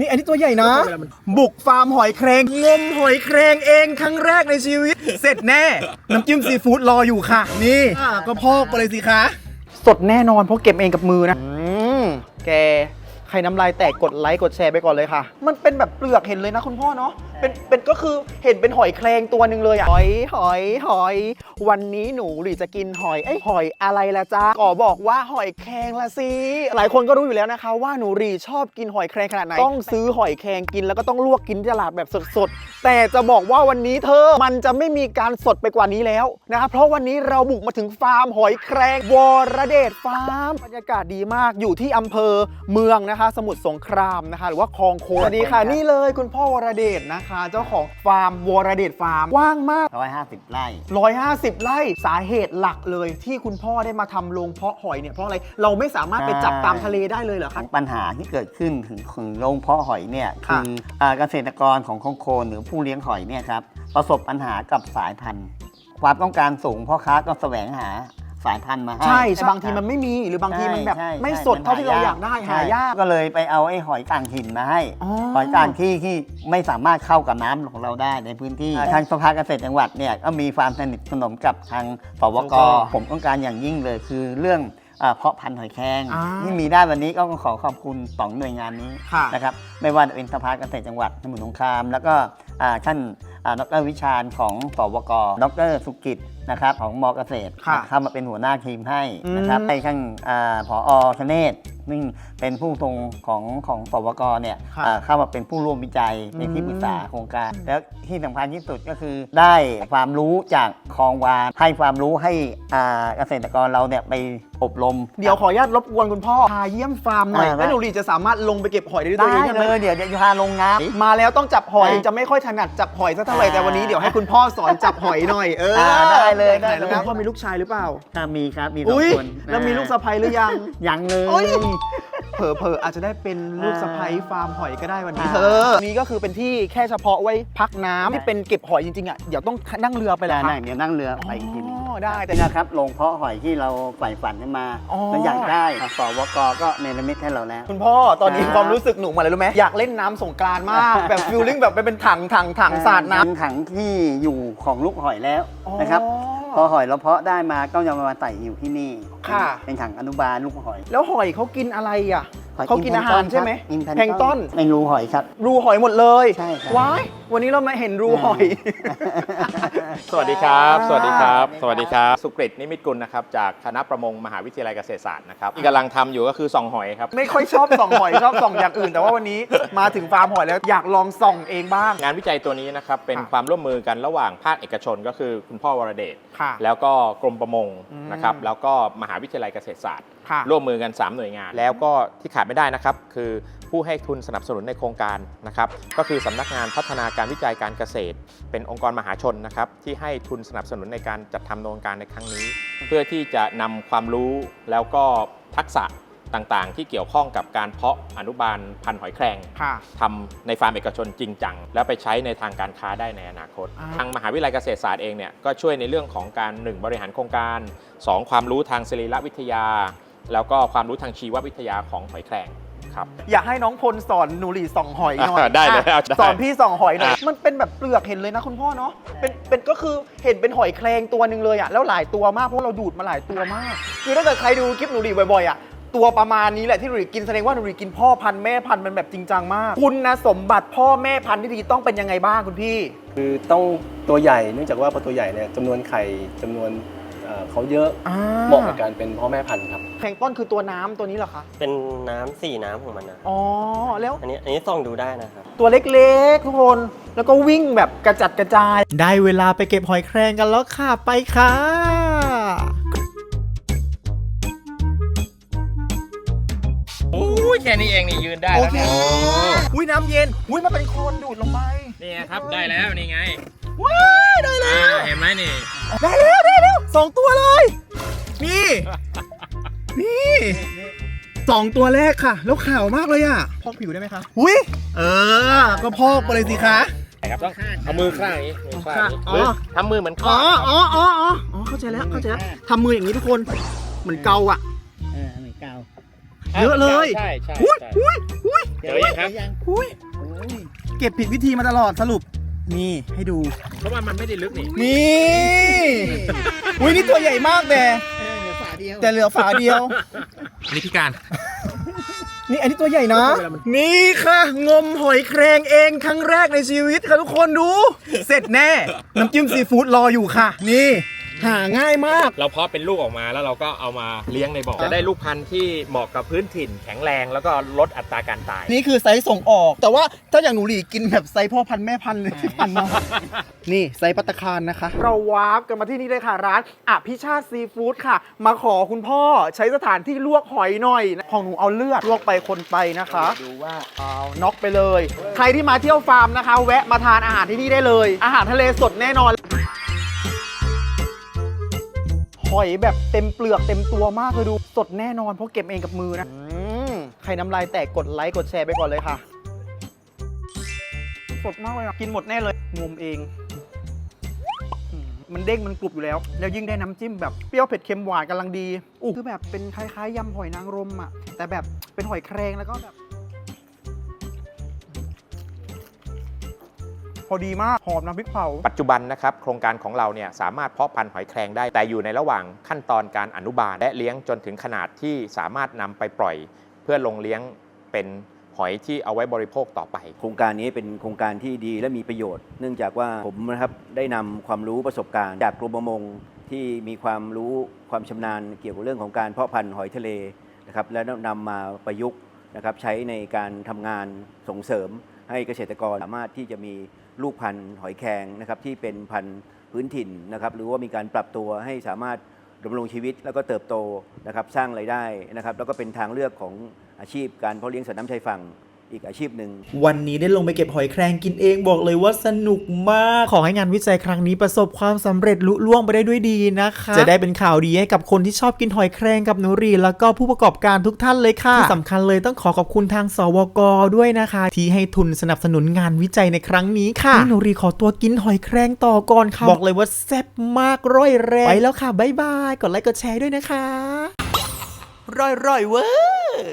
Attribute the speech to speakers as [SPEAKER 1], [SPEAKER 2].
[SPEAKER 1] นี่อันนี้ตัวใหญ่นะ บุกฟาร์มหอยแครงงมหอยแครงเองครั้งแรกในชีวิต เสร็จแน่ น้ำจิ้มซีฟู้ดรออยู่ค่ะ นี่อะก็พอกไปเลยสิคะ สดแน่นอนเพราะเก็บเองกับมือนะอืมแก ใครน้ำลายแตกกดไลค์กดแชร์ไปก่อนเลยค่ะ มันเป็นแบบเปลือกเห็นเลยนะคุณพ่อเนาะเป็นเป็นก็คือเห็นเป็นหอยแครงตัวหนึ่งเลยอะหอยหอยหอย วันนี้หนูหรือจะกินหอยเอ้ยหอยอะไรละจ๊ะก่อบอกว่าหอยแครงละสิหลายคนก็รู้อยู่แล้วนะคะ ว่าหนูหรีชอบกินหอยแครงขนาดไหนต้องซื้อหอยแครงกินแล้วก็ต้องลวกกินที่ตลาดแบบสดๆ แต่จะบอกว่าวันนี้เธอมันจะไม่มีการสดไปกว่านี้แล้วนะคะเพราะวันนี้เราบุกมาถึงฟาร์มหอยแครงวรเดชฟาร์มบรรยากาศดีมากอยู่ที่อำเภอเมืองนะคะ สมุทรสงครามนะคะ หรือว่าคลองโคนสวัสดีค่ะนี่เลยคุณพ่อวรเดชนะคะ เจ้าของฟาร์มวรเดชฟาร์มกว้างมาก
[SPEAKER 2] ร้อยห้าสิบไร่
[SPEAKER 1] 150 ไร่สาเหตุหลักเลย ที่คุณพ่อได้มาทำโรงเพาะหอยเนี่ยเพราะอะไรเราไม่สามารถไปจับตามทะเลได้เลยเหรอคะ
[SPEAKER 2] ปัญหาที่เกิดขึ้นถึงถึงโรงเพาะหอยเนี่ย
[SPEAKER 1] ค่ะ
[SPEAKER 2] คืออ่าเกษตรกรของคงโคนหรือผู้เลี้ยงหอยเนี่ยครับประสบปัญหากับสายพันธุ์ ความต้องการสูงพ่อค้าก็แสวงหา สายพันธุ์มาให้
[SPEAKER 1] ใช่
[SPEAKER 2] ครับ
[SPEAKER 1] บางทีมันไม่มีหรือบางทีมันแบบ
[SPEAKER 2] ใช่ใช่
[SPEAKER 1] ไม่
[SPEAKER 2] ใช่
[SPEAKER 1] สดเท่าที่เราอยากได้
[SPEAKER 2] ใช่
[SPEAKER 1] หายาก
[SPEAKER 2] ก็เลยไปเอาไอ้หอยต่างถิ่นมาให้
[SPEAKER 1] อ๋อ
[SPEAKER 2] หอยต่างที่ที่ไม่สามารถเข้ากับน้ำของเราได้ในพื้นที่ ทางสภาเกษตรจังหวัดเนี่ยก็มีความสนิทสนมกับทางสวก ผมต้องการอย่างยิ่งเลยคือเรื่องอ่าเพาะพันธุ์หอยแครง
[SPEAKER 1] อ่า
[SPEAKER 2] ที่มีได้วันนี้ก็ขอขอบคุณสองหน่วยงานนี้
[SPEAKER 1] ค่ะ
[SPEAKER 2] นะครับไม่ว่าจะเป็นสภาเกษตรจังหวัดสมุทรสงคราม แล้วก็อ่าท่านอ่าดรวิชาญของสวกดรสุกิจ นะครับของมเกษตร
[SPEAKER 1] ค่ะ
[SPEAKER 2] เข้ามาเป็นหัวหน้าทีมให้นะครับ
[SPEAKER 1] อืม
[SPEAKER 2] ให้ท่านอ่าผอชเนศซึ่งเป็นผู้ทรงของของสวกเนี่ย
[SPEAKER 1] ค่ะ
[SPEAKER 2] อ่าเข้ามาเป็นผู้ร่วมวิจัยในที่
[SPEAKER 1] อืม
[SPEAKER 2] ปรึกษาโครงการ แล้วที่สำคัญที่สุดก็คือได้ความรู้จากคลองวานให้ความรู้ให้อ่าเกษตรกรเราเนี่ยไป อบรม
[SPEAKER 1] เดี๋ยวขออนุญาตรบกวนคุณพ่อพาเยี่ยมฟาร์มหน่อย
[SPEAKER 2] อ่า
[SPEAKER 1] แล้วหนูหลีจะสามารถลงไปเก็บหอยได้ด้วยตัว
[SPEAKER 2] ได้
[SPEAKER 1] เองใช่ไห
[SPEAKER 2] เล
[SPEAKER 1] ม
[SPEAKER 2] ยเดี๋ยวจะพาลงน้ำ
[SPEAKER 1] มาแล้วต้องจับหอย
[SPEAKER 2] อ่า
[SPEAKER 1] จะไม่ค่อยถนัดจับหอยสักเท่าไหร่
[SPEAKER 2] อ่า
[SPEAKER 1] แต่วันนี้เดี๋ยวให้คุณพ่อสอนจับหอยหน่อยเออ
[SPEAKER 2] อ่าได้เลย
[SPEAKER 1] ไหน
[SPEAKER 2] ได้เลย
[SPEAKER 1] แล้วคุณพ่อมีลูกชายหรือเปล่า
[SPEAKER 2] ถ้ามีครับมีสอง
[SPEAKER 1] อุ้ย
[SPEAKER 2] คน
[SPEAKER 1] แล้วมีลูกสะใภ้หรือยัง
[SPEAKER 2] ยังเล
[SPEAKER 1] โอ้ย
[SPEAKER 2] ย
[SPEAKER 1] เผลอๆอาจจะได้เป็นลูกสะใภ้ฟาร์มหอยก็ได้วันนี้
[SPEAKER 2] อ่า
[SPEAKER 1] เธอนี่ก็คือเป็นที่แค่เฉพาะไว้พักน้ำที่เป็นเก็บหอยจริงๆอะเดี๋ยวต้องนั่งเรือไป
[SPEAKER 2] ไป
[SPEAKER 1] แล้ว
[SPEAKER 2] แล้วนะเดี๋ยวนั่งเรือไปอีกทีหนึง
[SPEAKER 1] อ๋อ ได้แต่
[SPEAKER 2] แต่นะครับโรงเพาะหอยที่เราใฝ่ฝันขึ้นมา
[SPEAKER 1] อ๋อ
[SPEAKER 2] แล้วอยากได้สวกก็เนรมิตให้เราแล้ว
[SPEAKER 1] คุณพ่อตอนนี้
[SPEAKER 2] ครับ
[SPEAKER 1] ความรู้สึกหนูเหมาอะไรรู้ไหมอยากเล่นน้ำสงกรานต์มาก แบบฟิลลิ่งแบบไปเป็นถังถังถังสาดน้ำ
[SPEAKER 2] เป็นถังที่อยู่ของลูกหอยแล้วนะครับ พอหอยเราเพาะได้มาก็จะมาใส่อยู่ที่นี่
[SPEAKER 1] ค่ะ
[SPEAKER 2] เป็นถังอนุบาลลูกหอย
[SPEAKER 1] แล้วหอยเขากินอะไรอะ
[SPEAKER 2] หอ ย
[SPEAKER 1] เขากินอาหารใช่ไหม
[SPEAKER 2] กิน
[SPEAKER 1] แพลงก์ต้น
[SPEAKER 2] ในรูหอยครับ
[SPEAKER 1] รูหอยหมดเลย
[SPEAKER 2] ใช่ครับ
[SPEAKER 1] ว้ายวันนี้เรามาเห็นรูหอย
[SPEAKER 3] สวัสดีครับ สวัสดีครับ
[SPEAKER 2] ครับ
[SPEAKER 3] สวัสดีครับ สุกฤตนิมิตกุลนะครับ จากคณะประมงมหาวิทยาลัยเกษตรศาสตร์นะครับที่กำลังทำอยู่ก็คือส่องหอยครับ
[SPEAKER 1] ไม่ค่อยชอบส่องหอยชอบส่องอย่างอื่น แต่ว่าวันนี้มาถึงฟาร์มหอยแล้วอยากลองส่องเองบ้าง
[SPEAKER 3] งานวิจัยตัวนี้นะครับเป็น
[SPEAKER 1] ค่ะ
[SPEAKER 3] ความร่วมมือกันระหว่างภาคเอกชนก็คือคุณพ่อวรเดช
[SPEAKER 1] ค่ะ
[SPEAKER 3] แล้วก็กรมประมง
[SPEAKER 1] อืม
[SPEAKER 3] นะครับแล้วก็มหาวิทยาลัยเกษตรศาสตร์
[SPEAKER 1] ค่ะ
[SPEAKER 3] ร่วมมือกัน 3 หน่วยงาน แล้วก็ที่ขาดไม่ได้นะครับคือผู้ให้ทุนสนับสนุนในโครงการนะครับก็คือสำนักงานพัฒนาการวิจัยการเกษตร เป็นองค์กรมหาชนนะครับที่ให้ทุนสนับสนุนในการจัดทำโครงการในครั้งนี้ เพื่อที่จะนำความรู้แล้วก็ทักษะต่างๆ ที่เกี่ยวข้องกับการเพาะอนุบาลพันธุ์หอยแครง
[SPEAKER 1] ค่ะ
[SPEAKER 3] ทำในฟาร์มเอกชนจริงจัง แล้วไปใช้ในทางการค้าได้ในอนาคต
[SPEAKER 1] อ่า
[SPEAKER 3] ทางมหาวิทยาลัยเกษตรศาสตร์เองเนี่ยก็ช่วยในเรื่องของการ 1 บริหารโครงการ 2 ความรู้ทางศิริรวิทยา แล้วก็ความรู้ทางชีววิทยาของหอยแครงครับ
[SPEAKER 1] อยากให้น้องพลสอนหนูหลีส่องหอยหน่อย
[SPEAKER 3] อ่าได้เลย
[SPEAKER 1] อะ
[SPEAKER 3] เอาได้
[SPEAKER 1] สอนพี่ส่องหอยหน่อย
[SPEAKER 3] อะ
[SPEAKER 1] มันเป็นแบบเปลือกเห็นเลยนะคุณพ่อเนาะ เป็น เป็นก็คือเห็นเป็นหอยแครงตัวหนึ่งเลยอะ แล้วหลายตัวมากเพราะเราดูดมาหลายตัวมาก คือถ้าเกิดใครดูคลิปหนูหลีบ่อยๆอะ ตัวประมาณนี้แหละที่หนูหลีกินแสดงว่าหนูหลีกินพ่อพันธุ์แม่พันธุ์มันแบบจริงจังมาก คุณนะสมบัติพ่อแม่พันธุ์ที่ดีต้องเป็นยังไงบ้างคุณพี่
[SPEAKER 4] คือต้องตัวใหญ่เนื่องจากว่าพอตัวใหญ่เนี่ยจำนวนไข่จำนวน เอ่อเขาเยอะเหมาะกับการเป็นพ่อแม่พันธุ์ครับ
[SPEAKER 1] แพลงก์ต้นคือตัวน้ำตัวนี้เหรอคะ
[SPEAKER 5] เป็นน้ำสี่น้ำของมันนะ
[SPEAKER 1] อ๋อ แล้ว
[SPEAKER 5] อันนี้อันนี้ส่องดูได้นะครับ
[SPEAKER 1] ตัวเล็กๆ ทุกคน แล้วก็วิ่งแบบกระจัดกระจาย ได้เวลาไปเก็บหอยแครงกันแล้วค่ะ ไปค่ะ
[SPEAKER 3] โอ้ยแค่นี้เองนี่ยืนได้
[SPEAKER 1] โอ
[SPEAKER 3] แล้ว
[SPEAKER 1] เค
[SPEAKER 3] เนี่ย
[SPEAKER 1] อุ้ยน้ำเย็น อุ้ยมันเป็นโคลนดูดลงไป
[SPEAKER 3] นี่ไงครับได้แล้วนี่ไง
[SPEAKER 1] ว้ายได้แล้
[SPEAKER 3] อ่าวเห็นไหมนี่
[SPEAKER 1] ได้แล้วได้แล้ว สองตัวเลย นี่ นี่สองตัวแรกค่ะ แล้วขาวมากเลยอะพอกผิวได้ไหมคะอุ้ยเออ ก็พอกไปเลยสิคะ
[SPEAKER 3] ครับต้องเอามือข้างอย่างนี้มือข้างอย่างนี้
[SPEAKER 1] อ๋อ
[SPEAKER 3] หรือทำมือเหมือนข้
[SPEAKER 1] อ๋
[SPEAKER 3] อ
[SPEAKER 1] ออ๋ออ๋ออ๋ออ๋อเข้าใจแล้วเข้าใจแล้วทำมืออย่างนี้ทุกคนเหมือนเกาอะ
[SPEAKER 2] เออเหมือนเก่า
[SPEAKER 1] เยอะเลย
[SPEAKER 3] ใช่ใช่
[SPEAKER 1] อุ้ย
[SPEAKER 3] ใช่
[SPEAKER 1] อุ้ยอุ้ย
[SPEAKER 3] เจอยังครับ
[SPEAKER 1] อุ้ยเก็บผิดวิธีมาตลอดสรุปนี่ให้ดู
[SPEAKER 3] เพราะว่ามันไม่ได้ลึกนี่
[SPEAKER 1] นี่ อุ้ยนี่ตัวใหญ่มากแต่แต่เหลือฝาเดียว
[SPEAKER 3] นี่พิการ
[SPEAKER 1] นี่อันนี้ตัวใหญ่นะ นี่ค่ะ งมหอยแครงเองครั้งแรกในชีวิตค่ะทุกคนดู เสร็จแน่ น้ำจิ้มซีฟู้ดรออยู่ค่ะ นี่ หาง่ายมาก
[SPEAKER 3] เราเพาะเป็นลูกออกมาแล้วเราก็เอามาเลี้ยงในบ่อจะได้ลูกพันธุ์ที่เหมาะกับพื้นถิ่นแข็งแรงแล้วก็ลดอัตราการตาย
[SPEAKER 1] นี่คือไซส์ส่งออก แต่ว่าถ้าอย่างหนูหลีกินแบบไซส์พ่อพันธุ์แม่พันธุ์เลยที่พันมา นี่ไซส์ปัตตาคารนะคะ เราวาร์ปกันมาที่นี่เลยค่ะร้านอภิชาติซีฟู้ดค่ะ มาขอคุณพ่อใช้สถานที่ลวกหอยหน่อยของหนูเอาเลือดลวกไปคนไปนะคะ
[SPEAKER 2] ดูว่า
[SPEAKER 1] เอาน็อกไปเลย ใครที่มาเที่ยวฟาร์มนะคะ แวะมาทานอาหารที่นี่ได้เลย อาหารทะเลสดแน่นอน อยแบบเต็มเปลือกเต็มตัวมากเลยดู สดแน่นอนเพราะเก็บเองกับมือนะอืมใครน้ำลายแตกกดไลค์กดแชร์ไปก่อนเลยค่ะ สดมากเลยอะกินหมดแน่เลยงมเองอืมมันเด้งมันกรุบอยู่แล้ว แล้วยิ่งได้น้ำจิ้มแบบเปรี้ยวเผ็ดเค็มหวานกำลังดีอู้คือแบบเป็นคล้ายๆยำหอยนางรมอะ แต่แบบเป็นหอยแครงแล้วก็แบบ พอดีมากหอมน้ำพริกเผา
[SPEAKER 3] ปัจจุบันนะครับโครงการของเราเนี่ยสามารถเพาะพันธุ์หอยแครงได้ แต่อยู่ในระหว่างขั้นตอนการอนุบาล และเลี้ยงจนถึงขนาดที่สามารถนำไปปล่อย เพื่อลงเลี้ยงเป็นหอยที่เอาไว้บริโภคต่อไป
[SPEAKER 6] โครงการนี้เป็นโครงการที่ดีและมีประโยชน์ เนื่องจากว่าผมนะครับได้นำความรู้ประสบการณ์ จากกรมประมงที่มีความรู้ความชำนาญเกี่ยวกับเรื่องของการเพาะพันธุ์หอยทะเลนะครับและนำมาประยุกต์นะครับใช้ในการทำงานส่งเสริม ให้เกษตรกรสามารถที่จะมีลูกพันธุ์หอยแครงนะครับที่เป็นพันธุ์พื้นถิ่นนะครับหรือว่ามีการปรับตัวให้สามารถดำรงชีวิตแล้วก็เติบโตนะครับสร้างไรายได้นะครับแล้วก็เป็นทางเลือกของอาชีพการเพาะเลี้ยงสัตว์น้ำชายฝั่ง อีกอาชีพหนึ่ง
[SPEAKER 7] วันนี้ได้ลงไปเก็บหอยแครงกินเองบอกเลยว่าสนุกมาก ขอให้งานวิจัยครั้งนี้ประสบความสำเร็จลุล่วงไปได้ด้วยดีนะคะ จะได้เป็นข่าวดีให้กับคนที่ชอบกินหอยแครงกับหนูรี แล้วก็ผู้ประกอบการทุกท่านเลยค่ะที่สำคัญเลยต้องขอขอบคุณทางสวกด้วยนะคะ ที่ให้ทุนสนับสนุนงานวิจัยในครั้งนี้ค่ะนี่หนูรีขอตัวกินหอยแครงต่อก่อนค่ะบอกเลยว่าแซ่บมากร่อยแรงไปแล้วค่ะบ๊ายบายกดไลค์กดแชร์ด้วยนะคะร่อยๆเว้ย